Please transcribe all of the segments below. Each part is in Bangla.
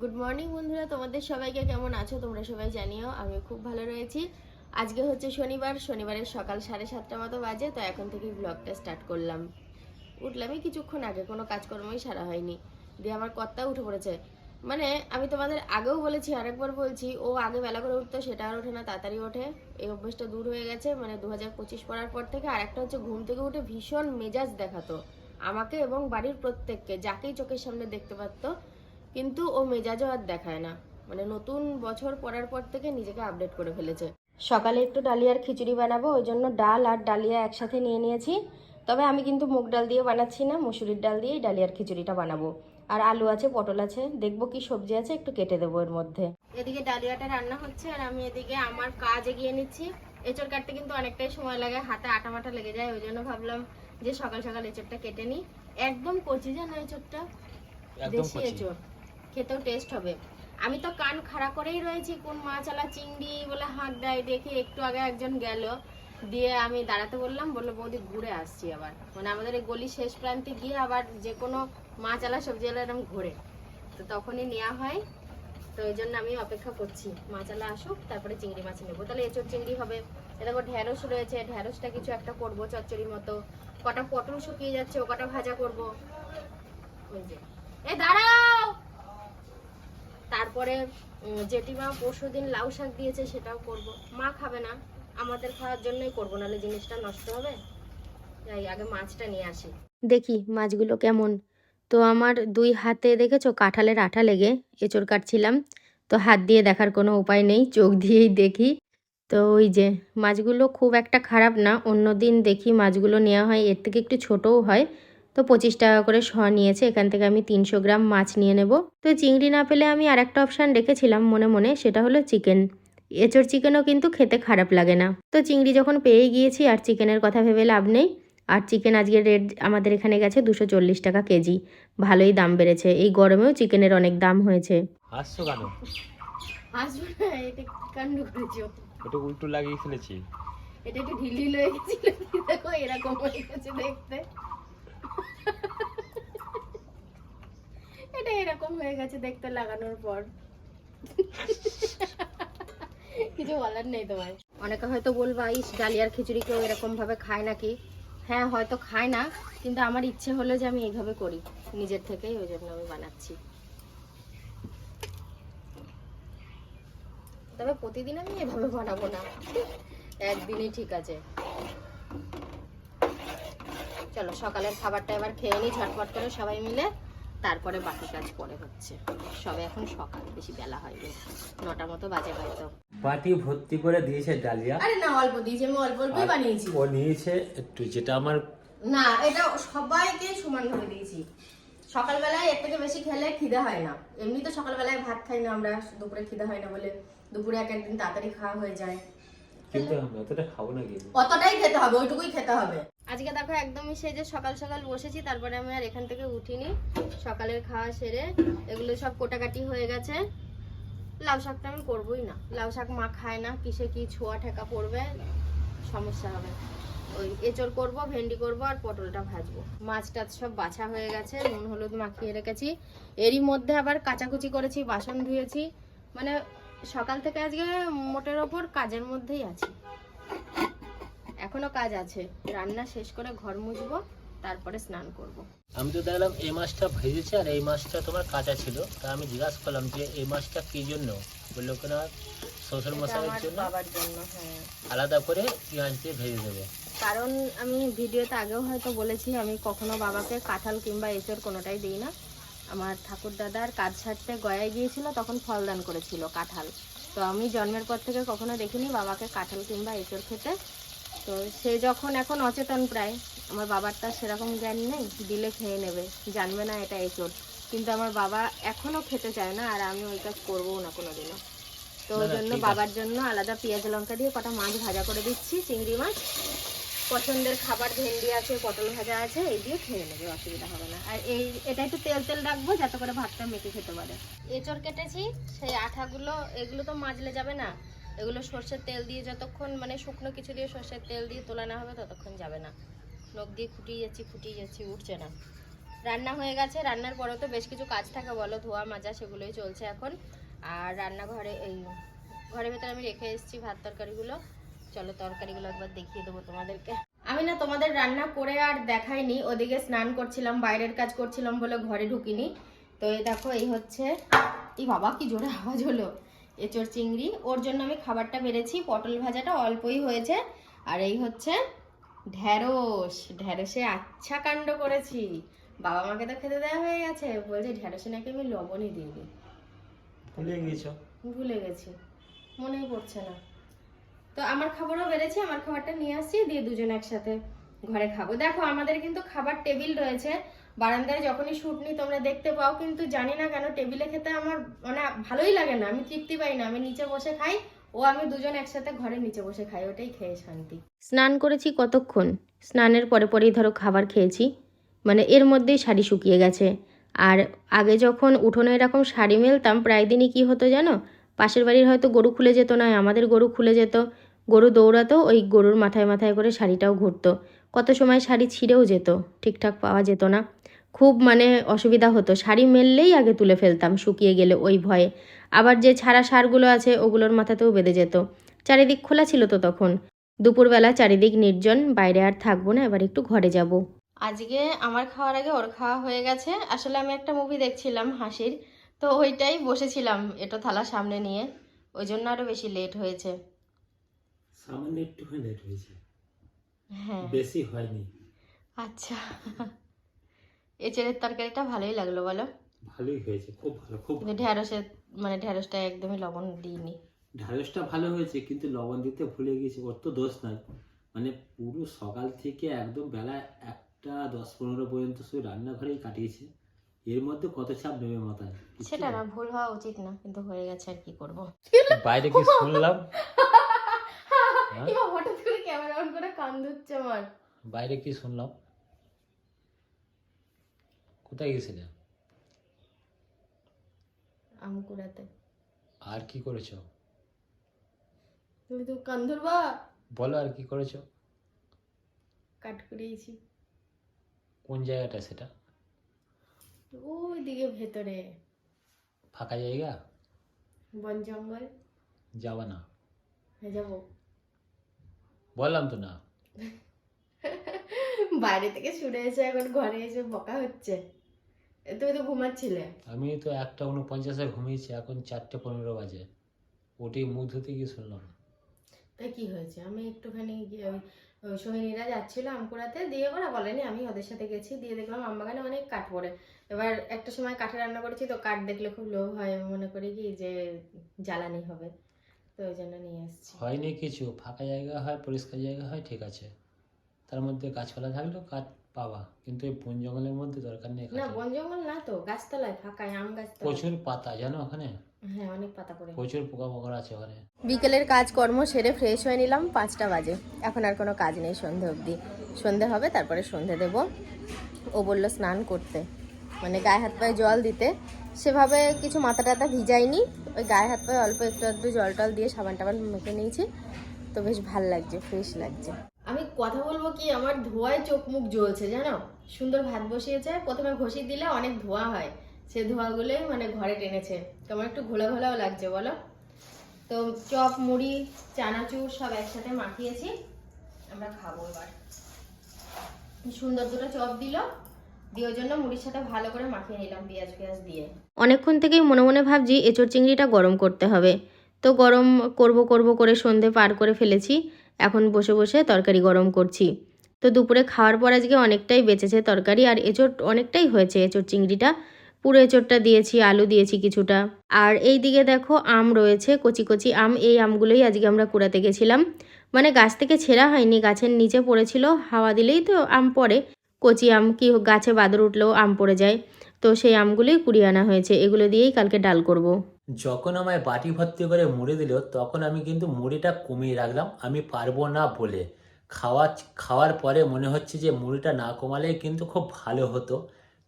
গুড মর্নিং বন্ধুরা। তোমাদের সবাইকে কেমন আছো? তোমরা সবাই জানিও আমি খুব ভালো রয়েছি। আজকে হচ্ছে শনিবার, শনিবারের সকাল সাড়ে সাতটা মতো বাজে, তো এখন থেকে ব্লগটা স্টার্ট করলাম। উঠলামই কিছুক্ষণ আগে, কোনো কাজকর্মই সারা হয়নি। দিয়ে আমার কর্তা উঠে পড়েছে। মানে আমি তোমাদের আগেও বলেছি, আরেকবার বলছি, ও আগে বেলা করে উঠতো, সেটা আর ওঠে না, তাড়াতাড়ি ওঠে। এই অভ্যেসটা দূর হয়ে গেছে মানে দু হাজার পঁচিশ পড়ার পর থেকে আরেকটা হচ্ছে ঘুম থেকে উঠে ভীষণ মেজাজ দেখাতো। আমাকে এবং বাড়ির প্রত্যেককে, যাকেই চোখের সামনে দেখতে পারতো কিন্তু ও মেজাজও আর দেখায় না। মানে নতুন বছর পড়ার পর থেকে নিজেকে আপডেট করে ফেলেছে। সকালে একটু ডালিয়ার খিচুড়ি বানাবো ওই জন্য ডাল আর ডালিয়া একসাথে নিয়ে নিয়েছি। তবে আমি কিন্তু মুগ ডাল দিয়ে বানাচ্ছি না মুসুরির ডাল দিয়েই ডালিয়ার খিচুড়িটা বানাবো। আর আলু আছে পটল আছে দেখব কি সবজি আছে একটু কেটে দেবো এর মধ্যে। এদিকে ডালিয়াটা রান্না হচ্ছে আর আমি এদিকে আমার কাজ এগিয়ে নিচ্ছি। এঁচড় কাটতে কিন্তু অনেকটাই সময় লাগে হাতে আটা মাটা লেগে যায় ওই জন্য ভাবলাম যে সকাল সকাল এঁচড়টা কেটে নিই। একদম কচি জানো এঁচড়টা দেশি। এঁচড়। খেতেও টেস্ট হবে। আমি তো কান খাড়া করেই রয়েছি, কোন মাছ আলা চিংড়ি বলে হাঁক দেয় দেখে একটু আগে একজন গেল, দিয়ে আমি দাঁড়াতে বললাম, বলল, বৌদি, ঘুরে আসছি আবার। মানে আমাদের এই গলি শেষ প্রান্তে গিয়ে আবার যে কোনো মাছ আলা সবজি আলা এরকম ঘুরে। তো তখনই নেওয়া হয়, তো ওই জন্য আমি অপেক্ষা করছি। মাছ আলা আসুক, তারপরে চিংড়ি মাছ নেব। তাহলে এঁচড় চিংড়ি হবে। এরকম ঢ্যাঁড়স রয়েছে ঢ্যাঁড়সটা কিছু একটা করব চচ্চড়ির মতো। কটা পটল শুকিয়ে যাচ্ছে, ও কটা ভাজা করব। এ, দাঁড়াও! তারপরে জেঠিমা পরশু দিন লাউ শাক দিয়েছে, সেটাও করব। মা খাবে না, আমাদের খাওয়ার জন্যই করব, নাহলে জিনিসটা নষ্ট হবে। যাই, আগে মাছটা নিয়ে আসি। দেখি মাছগুলো কেমন। তো আমার দুই হাতে দেখেছ, কাঁঠালের আঠা লেগে, এঁচড় কাটছিলাম। তো হাত দিয়ে দেখার কোনো উপায় নেই, চোখ দিয়েই দেখি। তো ওই যে, মাছগুলো খুব একটা খারাপ না, অন্য দিন দেখি মাছগুলো নেওয়া হয়, এর থেকে একটু ছোটও হয়। তো পঁচিশ টাকা করে শ নিয়েছে এখান থেকে আমি তিনশো গ্রাম মাছ নিয়ে নেব। তো চিংড়ি না পেলে আমি আর একটা অপশান রেখেছিলাম মনে মনে সেটা হলো চিকেন। এঁচড় চিকেনও কিন্তু খেতে খারাপ লাগে না। তো চিংড়ি যখন পেয়ে গিয়েছি আর চিকেনের কথা ভেবে লাভ নেই। আর চিকেন আজকে রেট আমাদের এখানে গেছে দুশো চল্লিশ টাকা কেজি। ভালোই দাম বেড়েছে। এই গরমেও চিকেনের অনেক দাম হয়েছে। এটা উল্টো লাগিয়ে ফেলেছি। এটা একটু ঢিল ঢিল হয়ে গেছিল দেখো এরকম হয়ে গেছে দেখতে। এটা এরকম হয়ে গেছে দেখতে লাগানোর পর। কিছু বলার নেই তোমার অনেকে হয়তো বলবা ইস ডালিয়ার খিচুড়ি কেউ এরকম ভাবে খায় নাকি? হ্যাঁ হয়তো খায় না, কিন্তু আমার ইচ্ছে হলো যে আমি এইভাবে করি। নিজের থেকেই ওই জন্য আমি বানাচ্ছি। তবে প্রতিদিন আমি এভাবে বানাবো না। একদিনই ঠিক আছে। চলো সকালের খাবারটা এবার খেয়ে নিই ঝটপট করে সবাই মিলে। তারপরে বাকি কাজ পরে হচ্ছে। সবে এখন সকাল বেশি বেলা হয়নি। নটা মতো বাজে হয়তো। বাটি ভর্তি করে দিয়েছে ডালিয়া। আরে না অল্প দিয়েছে আমি অল্প অল্পই বানিয়েছি। ও নিয়েছে একটু যেটা আমার না এটা সবাইকে সমান ভাবে দিয়েছি। সকালবেলায় এর থেকে বেশি খেলে খিদে হয় না। এমনি তো সকালবেলায় ভাত খাই না আমরা দুপুরে খিদে হয় না বলে। দুপুরে এক একদিন তাড়াতাড়ি খাওয়া হয়ে যায়। কিন্তু আমি অতটা খাব না কিন্তু। অতটাই খেতে হবে ওইটুকুই খেতে হবে। আজকে দেখো একদমই সেই যে সকাল সকাল বসেছি, তারপরে আমি আর এখান থেকে উঠিনি। সকালের খাওয়া সেরে এগুলো সব কোটাকাটি হয়ে গেছে। লাউ শাকটা আমি করবোই না। লাউ শাক মা খায় না, কিসে কি ছোঁয়া ঠেকা পড়বে, সমস্যা হবে। ওই এঁচড় করব, ভেন্ডি করব আর পটলটা ভাজবো। মাছ টাছ সব বাছা হয়ে গেছে, নুন হলুদ মাখিয়ে রেখেছি। এরই মধ্যে আবার কাচাকুচি করেছি, বাসন ধুয়েছি। মানে সকাল থেকে আজকে মোটের ওপর কাজের মধ্যেই আছি। এখনও কাজ আছে। রান্না শেষ করে ঘর মুছবো তারপরে স্নান করব। আমি তো দেখলাম এই মাছটা ভেজেছে আর এই মাছটা তোমার কাঁচা ছিল। তা আমি জিজ্ঞাসা করলাম যে এই মাছটা কি জন্য? বলল কিনা শ্বশুর মশাইয়ের জন্য। বাবার জন্য হ্যাঁ। আলাদা করে পেঁয়াজ দিয়ে ভেজে দেবে। কারণ আমি ভিডিওতে আগেও হয়তো বলেছি আমি কখনো বাবাকে কাঁঠাল কিংবা এঁচড় কোনোটাই দিই না। আমার ঠাকুর দাদার কাজ ছাড়তে গয়ায় গিয়েছিল তখন ফলদান করেছিল কাঁঠাল। তো আমি জন্মের পর থেকে কখনো দেখিনি বাবাকে কাঁঠাল কিংবা এঁচড় খেতে। তো সে যখন এখন অচেতন প্রায় আমার বাবার তার সেরকম জ্ঞান নেই দিলে খেয়ে নেবে। জানবে না এটা এঁচড়। কিন্তু আমার বাবা এখনও খেতে চায় না আর আমি ওই কাজ করব না কোনোদিনও। তো ওই জন্য বাবার জন্য আলাদা পেঁয়াজ লঙ্কা দিয়ে কটা মাছ ভাজা করে দিচ্ছি চিংড়ি মাছ। পছন্দের খাবার ভেন্ডি আছে পটল ভাজা আছে এই দিয়ে খেয়ে নেবে অসুবিধা হবে না। আর এই এটা একটু তেল তেল রাখব যাতে করে ভাতটা মেখে খেতে পারে। এঁচড় কেটেছি সেই আঠাগুলো এগুলো তো মাজলে যাবে না। এগুলো সর্ষের তেল দিয়ে যতক্ষণ মানে শুকনো কিছু দিয়ে সর্ষের তেল দিয়ে তোলা না হবে ততক্ষণ যাবে না। নখ দিয়ে ফুটিয়ে যাচ্ছি ফুটিয়ে যাচ্ছি, উঠছে না। রান্না হয়ে গেছে, রান্নার পরেও তো বেশ কিছু কাজ থাকে বলো, ধোয়া, মাজা সেগুলোই চলছে এখন। আর রান্নাঘরে এই ঘরের ভেতরে আমি রেখে এসেছি ভাত তরকারিগুলো। চলো তরকারিগুলো একবার দেখিয়ে দেবো তোমাদেরকে। আমি না তোমাদের রান্না করে আর দেখাইনি, ওদিকে স্নান করছিলাম, বাইরের কাজ করছিলাম বলে ঘরে ঢুকিনি। তো এই দেখো, এই হচ্ছে এই বাবা, কি জোরে আওয়াজ হলো? এঁচড় চিংড়ি। ওর জন্য আমি খাবারটা বেড়েছি পটল ভাজাটা অল্পই হয়েছে। আর এই হচ্ছে ঢ্যাঁড়স। ঢ্যাঁড়সে আচ্ছা কাণ্ড করেছি। বাবা মাকে তো খেতে দেওয়া হয়ে গেছে। বলছে ঢ্যাঁড়সে নাকি আমি লবণই দিইনি। ভুলে গিয়েছো ভুলে গেছি। মনেই পড়ছে না। তো আমার খাবারও বেড়েছে আমার খাবারটা নিয়ে আসছি দিয়ে দুজন একসাথে ঘরে খাব। দেখো আমাদের কিন্তু খাবার টেবিল রয়েছে। বারান্দায় যখনই শুট নিই তোমরা দেখতে পাও, কিন্তু জানি না কেন টেবিলে খেতে আমার মানে ভালোই লাগে না, আমি তৃপ্তি পাই না। আমি নিচে বসে খাই, ও আমি দুজন একসাথে ঘরে নিচে বসে খাই, ওটাই খেয়ে শান্তি। স্নান করেছি কতক্ষণ? স্নানের পরে পরেই ধরো খাবার খেয়েছি মানে এর মধ্যেই শাড়ি শুকিয়ে গেছে। আর আগে যখন উঠোনে এরকম শাড়ি মেলতাম, প্রায় দিনই কী হতো জানো? পাশের বাড়ির হয়তো গরু খুলে যেত না আমাদের গরু খুলে যেত। গরু দৌড়াতো, ওই গরুর মাথায় মাথায় করে শাড়িটাও ঘুরতো। কত সময় শাড়ি ছিঁড়েও যেত, ঠিকঠাক পাওয়া যেত না। খুব মানে অসুবিধা হতো। শাড়ি মেললেই আগে তুলে ফেলতাম শুকিয়ে গেলে ওই ভয়ে। আবার যে ছাড়া সারগুলো আছে ওগুলোর মাথাতেও বেঁধে যেত। চারিদিক খোলা ছিল তো তখন। দুপুরবেলা চারিদিক নির্জন বাইরে আর থাকব না এবার একটু ঘরে যাব। আজকে আমার খাওয়ার আগে ওর খাওয়া হয়ে গেছে। আসলে আমি একটা মুভি দেখছিলাম হাসির। তো ওইটাই বসেছিলাম এটা থালা সামনে নিয়ে। ওই জন্য আরও বেশি লেট হয়েছে। সামান্য একটুখানি লেট হয়েছে। হ্যাঁ। বেশি হয়নি। আচ্ছা। এঁচড়ের তরকারিটা ভালোই লাগল বলো? ভালোই হয়েছে খুব ভালো খুব ঢ্যাঁড়সের মানে ঢ্যাঁড়সটা একদমই লবণ দিইনি। ঢ্যাঁড়সটা ভালো হয়েছে কিন্তু লবণ দিতে ভুলে গেছি ওর তো দোষ নাই। মানে পুরো সকাল থেকে একদম বেলা একটা দশ পনেরো পর্যন্ত শুধু রান্নাঘরেই কাটিয়েছে। এর মধ্যে কত চাপ নেবে মাথায় সেটা না ভুল হওয়া উচিত না কিন্তু হয়ে গেছে আর কি করব। বাইরে কি শুনলাম? হ্যাঁ? হঠাৎ করে ক্যামেরা অন করে কান ধুচ্ছে আমার। বাইরে কি শুনলাম? কোথায় গেছিলে? আম কুড়াতে আর কি করেছ? তুমি তো কান ধরবা বলো আর কি করেছ? কাট করিয়েছি কোন জায়গাটা সেটা? ওই দিকে ভেতরে। ফাঁকা জায়গা? বন জঙ্গল। যাবা না। হয়ে যাব। বললাম তো না। বাইরে থেকে শুনে এসে এখন ঘরে এসে বকা হচ্ছে। তুমি তো ঘুমাচ্ছিলে। আমি তো একটা উনপঞ্চাশে ঘুমিয়েছি এখন চারটে পনেরো বাজে। ওটি মুখ ধুতে গিয়ে শুনলাম। তাই কি হয়েছে? আমি একটুখানি গিয়ে ওই ওই সোহিনীরা যাচ্ছিল আমকুড়াতে দিয়ে ওরা বলেনি আমি ওদের সাথে গেছি দিয়ে দেখলাম আমবাগানে অনেক কাঠ পড়ে। এবার একটা সময় কাঠে রান্না করেছি তো কাঠ দেখলে খুব লোভ হয় আমি মনে করি কি যে জ্বালানি হবে তো ওই জন্য নিয়ে এসেছি। হয়নি কিছু ফাঁকা জায়গা হয় পরিষ্কার জায়গা হয় ঠিক আছে। তার মধ্যে গাছপালা থাকলেও কাঠ পাবা কিন্তু এই বন জঙ্গলের মধ্যে দরকার নেই না বন জঙ্গল না তো গাছতলায় ফাঁকায় আম গাছতলায়। প্রচুর পাতা জানো ওখানে? হ্যাঁ অনেক পাতা পড়ে। প্রচুর পোকামাকড় আছে ওখানে। বিকেলের কাজকর্ম সেরে ফ্রেশ হয়ে নিলাম পাঁচটা বাজে। এখন আর কোনো কাজ নেই সন্ধে অবধি। সন্ধে হবে তারপরে সন্ধে দেব। ও বলল স্নান করতে। মানে গায়ে হাত পায়ে জল দিতে। সেভাবে কিছু মাথা টাথা ভিজাইনি। ওই গায়ে হাত পায়ে অল্প একটু একটু জল টল দিয়ে সাবান টাবান মেখে নিয়েছি। তো বেশ ভালো লাগছে ফ্রেশ লাগছে। আমি কথা বলব কি? আমার ধোয়ায় চোখ মুখ জ্বলছে, জানো? সুন্দর ভাত বসিয়েছে, প্রথমে ঘষি দিলে অনেক ধোয়া হয়। সে ধোয়াগুলোই মানে ঘরে টেনেছে। কেমন একটু ঘোলা ঘোলাও লাগছে, বলো? তো চপ, মুড়ি, চানাচুর সব একসাথে মাখিয়েছি। আমরা খাব এবার। সুন্দর দুটো চপ দিল। দিয়ে জন্য মুড়ির সাথে ভালো করে মাখিয়ে নিলাম পেঁয়াজ পেঁয়াজ দিয়ে। অনেকক্ষণ থেকেই মনে মনে ভাবছি এঁচড় চিংড়িটা গরম করতে হবে। তো গরম করব করব করে সন্ধে পার করে ফেলেছি। এখন বসে বসে তরকারি গরম করছি। তো দুপুরে খাওয়ার পর আজকে অনেকটাই বেঁচেছে তরকারি আর এঁচড় অনেকটাই হয়েছে, এঁচড় চিংড়িটা। পুরো এঁচড়টা দিয়েছি, আলু দিয়েছি কিছুটা। আর এই দিকে দেখো আম রয়েছে, কচি কচি আম, এই আমগুলোই আজকে আমরা কুড়াতে গেছিলাম। মানে গাছ থেকে ছেঁড়া হয়নি, গাছের নিচে পড়েছিল, হাওয়া দিলেই তো আম পড়ে। কচি আম কি গাছে বাদর উঠলেও আম পড়ে যায়। তো সেই আমগুলোই কুড়িয়ে আনা হয়েছে, এগুলো দিয়েই কালকে ডাল করব। যখন আমায় বাটি ভর্তি করে মুড়ি দিল, তখন আমি কিন্তু মুড়িটা কমিয়ে রাখলাম। আমি পারব না বলে। খাওয়া, খাওয়ার পরে মনে হচ্ছে যে মুড়িটা না কমালে কিন্তু খুব ভালো হতো।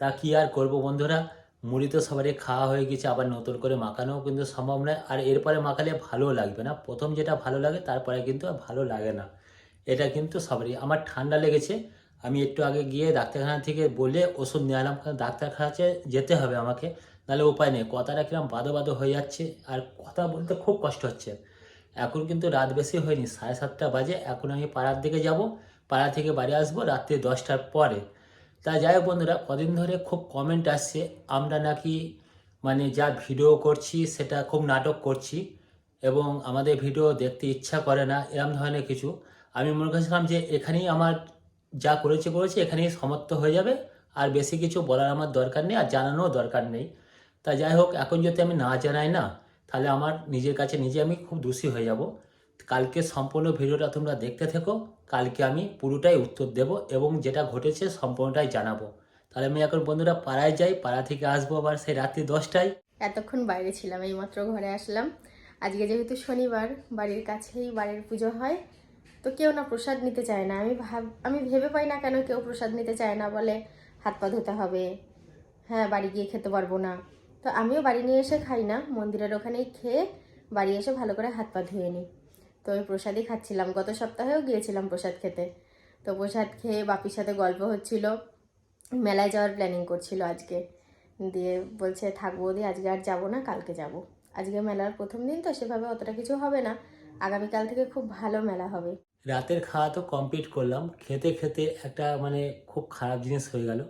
তা কি আর করব বন্ধুরা? মুড়ি তো সবারই খাওয়া হয়ে গেছে, আবার নতুন করে মাখানোও কিন্তু সম্ভব নয়। আর এরপরে মাখালে ভালো লাগবে না। প্রথম যেটা ভালো লাগে, তারপরে কিন্তু আর ভালো লাগে না। এটা কিন্তু সবারই। আমার ঠান্ডা লেগেছে। আমি একটু আগে গিয়ে ডাক্তারখানা থেকে বলে ওষুধ নিয়ে আনলাম ডাক্তারখানাতে যেতে হবে আমাকে। নাহলে উপায় নেই। কথাটা কিরম বাদো বাদো হয়ে যাচ্ছে আর কথা বলতে খুব কষ্ট হচ্ছে। এখন কিন্তু রাত বেশি হয়নি, সাড়ে সাতটা বাজে। এখন আমি পাড়ার দিকে যাব, পাড়া থেকে বাড়ি আসব রাত্রি দশটার পরে। তা যাই হোক বন্ধুরা, কদিন ধরে খুব কমেন্ট আসছে। আমরা নাকি মানে যা ভিডিও করছি সেটা খুব নাটক করছি এবং আমাদের ভিডিও দেখতে ইচ্ছা করে না, এরম ধরনের কিছু। আমি মনে করেছিলাম যে এখানেই আমার যা করেছে করেছে, এখানেই সমাপ্ত হয়ে যাবে। আর বেশি কিছু বলার আমার দরকার নেই আর জানানোও দরকার নেই। তা যাই হোক এখন যদি আমি না জানাই না, তাহলে আমার নিজের কাছে নিজে আমি খুব দোষী হয়ে যাব। কালকে সম্পূর্ণ ভিডিওটা তোমরা দেখতে থেকো, কালকে আমি পুরোটাই উত্তর দেব এবং যেটা ঘটেছে সম্পূর্ণটাই জানাব। তাহলে আমি এখন বন্ধুরা পাড়ায় যাই, পাড়া থেকে আসব আবার সেই রাত্রি দশটায়। এতক্ষণ বাইরে ছিলাম, এইমাত্র ঘরে আসলাম। আজকে যেহেতু শনিবার, বাড়ির কাছেই বাড়ির পুজো হয়, তো কেউ না প্রসাদ নিতে চায় না। আমি ভাব, আমি ভেবে পাই না কেন কেউ প্রসাদ নিতে চায় না বলে হাত পা ধুতে হবে। হ্যাঁ বাড়ি গিয়ে খেতে পারব না। তো আমিও বাড়ি নিয়ে এসে খাই না, মন্দিরের ওখানেই খেয়ে বাড়ি এসে ভালো করে হাত পা ধুয়ে নিই। তো আমি প্রসাদই খাচ্ছিলাম, গত সপ্তাহেও গিয়েছিলাম প্রসাদ খেতে। তো প্রসাদ খেয়ে বাপির সাথে গল্প হচ্ছিল, মেলায় যাওয়ার প্ল্যানিং করছিল আজকে। দিয়ে বলছে থাকব দিয়ে আজকে আর যাব না, কালকে যাব। আজকে মেলার প্রথম দিন তো সেভাবে অতটা কিছু হবে না, আগামীকাল থেকে খুব ভালো মেলা হবে। রাতের খাওয়া তো কমপ্লিট করলাম, খেতে খেতে একটা মানে খুব খারাপ জিনিস হয়ে গেল।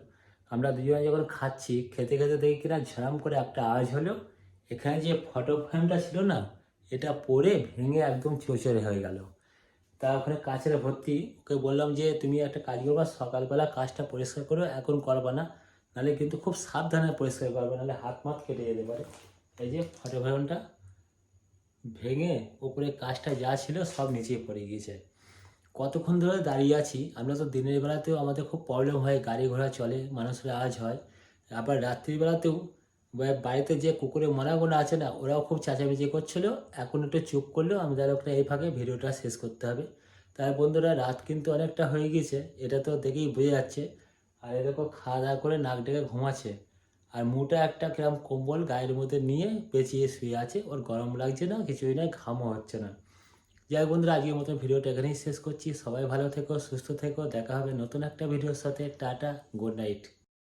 আমরা দুজনে যখন খাচ্ছি, খেতে খেতে দেখি কিনা ঝাম করে একটা আওয়াজ হলো। এখানে যে ফটো ফ্রেমটা ছিল না, এটা পরে ভেঙে একদম চোচরে হয়ে গেল। তা ওখানে কাছের ভর্তি, ওকে বললাম যে, তুমি একটা কাজ করবা, সকালবেলা কাজটা পরিষ্কার করো, এখন করবা না। নাহলে কিন্তু খুব সাবধানে পরিষ্কার করবে, নাহলে হাত মাত কেটে যেতে পারে। এই যে ফটো ফ্রেমটা ভেঙে উপরে কাজটা যা ছিল সব নিচে পড়ে গিয়েছে। কতক্ষণ ধরে দাঁড়িয়ে আছি, আমরা তো দিনের বেলাতেও আমাদের খুব প্রবলেম হয়, গাড়ি ঘোড়া চলে, মানুষের আওয়াজ হয়। আবার রাত্রিবেলাতেও বাড়িতে যে কুকুরের মরাগুলো আছে না, ওরাও খুব চেঁচামেচি করছিল, এখন একটু চুপ করলেও আমাদের ওখানে এই ফাঁকে ভিডিওটা শেষ করতে হবে। তার বন্ধুরা, রাত কিন্তু অনেকটা হয়ে গিয়েছে, এটা তো দেখেই বোঝা যাচ্ছে। আর এরকম খাওয়া দাওয়া করে নাক ডেকে ঘুমাচ্ছে। আর মুটা একটা কিরম কম্বল গায়ের মধ্যে নিয়ে পেঁচিয়ে শুয়ে আছে, ওর গরম লাগছে না, কিছুই না ঘামও হচ্ছে না। যাই বন্ধুরা, আজকের মতো ভিডিওটা এখানেই শেষ করছি। সবাই ভালো থেকো, সুস্থ থেকো। দেখা হবে নতুন একটা ভিডিওর সাথে। Tata, good night.